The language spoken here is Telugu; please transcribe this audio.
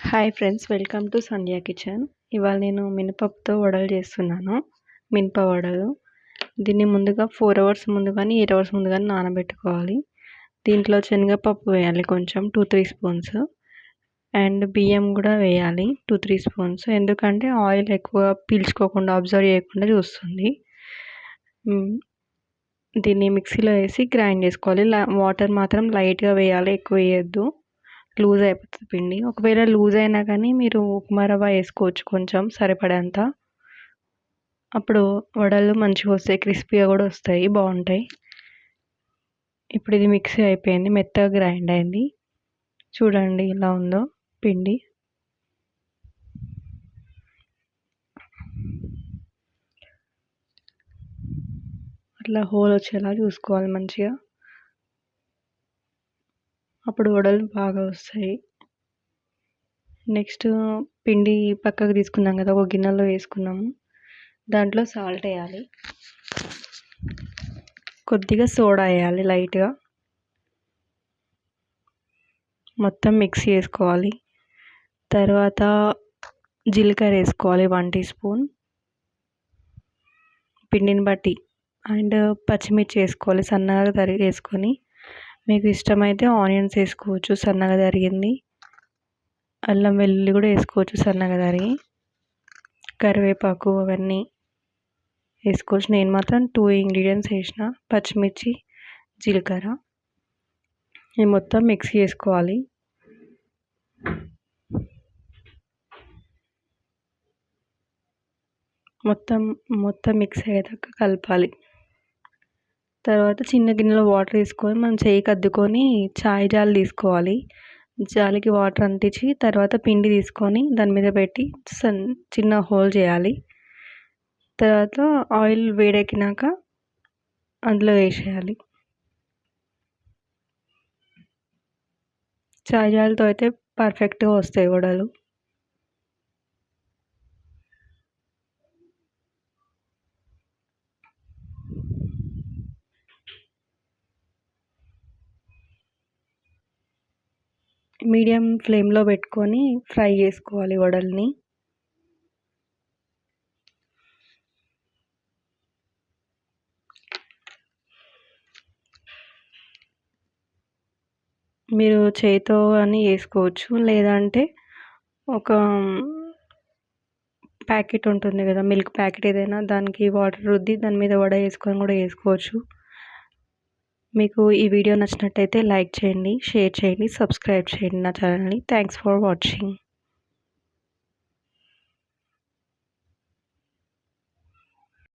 Hi friends welcome to Sandhya kitchen ఇవాళ నేను మినపప్పుతో వడలు చేస్తున్నాను. మినప వడలు. దీన్ని ముందుగా ఫోర్ అవర్స్ ముందు కానీ ఎయిట్ అవర్స్ ముందు కానీ నానబెట్టుకోవాలి. దీంట్లో శనగపప్పు వేయాలి కొంచెం టూ త్రీ స్పూన్స్ అండ్ బియ్యం కూడా వేయాలి టూ త్రీ స్పూన్స్ ఎందుకంటే ఆయిల్ ఎక్కువ పీల్చుకోకుండా అబ్జర్వ్ చేయకుండా చూస్తుంది. దీన్ని మిక్సీలో వేసి గ్రైండ్ చేసుకోవాలి. వాటర్ మాత్రం లైట్గా వేయాలి ఎక్కువ వేయద్దు. లూజ్ అయిపోతుంది పిండి. ఒకవేళ లూజ్ అయినా కానీ మీరు ఉప్మా రవ్వ వేసుకోవచ్చు కొంచెం సరిపడేంత. అప్పుడు వడలు మంచిగా వస్తాయి క్రిస్పీగా కూడా వస్తాయి బాగుంటాయి. ఇప్పుడు ఇది మిక్సీ అయిపోయింది మెత్తగా గ్రైండ్ అయింది. చూడండి ఇలా ఉందో పిండి. అట్లా హోల్ వచ్చేలా చూసుకోవాలి మంచిగా. అప్పుడు వడలు బాగా వస్తాయి. నెక్స్ట్ పిండి పక్కకు తీసుకున్నాం కదా ఒక గిన్నెలో వేసుకున్నాము. దాంట్లో సాల్ట్ వేయాలి. కొద్దిగా సోడా వేయాలి లైట్గా. మొత్తం మిక్స్ చేసుకోవాలి. తర్వాత జీలకర్ర వేసుకోవాలి వన్ టీ స్పూన్. పిండిని బట్టి. అండ్ పచ్చిమిర్చి వేసుకోవాలి సన్నగా తరిగి వేసుకొని మీకు ఇష్టమైతే ఆనియన్స్ వేసుకోవచ్చు సన్నగా తరిగింది. అల్లం వెల్లుల్లి కూడా వేసుకోవచ్చు సన్నగా తరిగి. కరివేపాకు అవన్నీ వేసుకోవచ్చు. నేను మాత్రం టూ ఇంగ్రీడియంట్స్ వేసిన పచ్చిమిర్చి జీలకర్ర. ఇది మొత్తం మిక్స్ చేసుకోవాలి. మొత్తం మొత్తం మిక్స్ అయ్యేదాకా కలపాలి. తర్వాత చిన్న గిన్నెలో వాటర్ తీసుకొని మనం చేయికి అద్దుకొని చాయ్ జాలి తీసుకోవాలి. జాలికి వాటర్ అంటించి తర్వాత పిండి తీసుకొని దాని మీద పెట్టి సన్ చిన్న హోల్ చేయాలి. తర్వాత ఆయిల్ వేడెక్కినాక అందులో వేసేయాలి. చాయ్ జాలితో అయితే పర్ఫెక్ట్గా వస్తాయి వడలు మీడియం ఫ్లేమ్లో పెట్టుకొని ఫ్రై చేసుకోవాలి వడల్ని. మీరు చేతితో అని వేసుకోవచ్చు. లేదంటే ఒక ప్యాకెట్ ఉంటుంది కదా మిల్క్ ప్యాకెట్ ఏదైనా దానికి వాటర్ రుద్ది దాని మీద వడ వేసుకొని కూడా వేసుకోవచ్చు. మీకు ఈ వీడియో నచ్చినట్టయితే లైక్ చేయండి షేర్ చేయండి సబ్స్క్రైబ్ చేయండి నా ఛానల్ని. Thanks for watching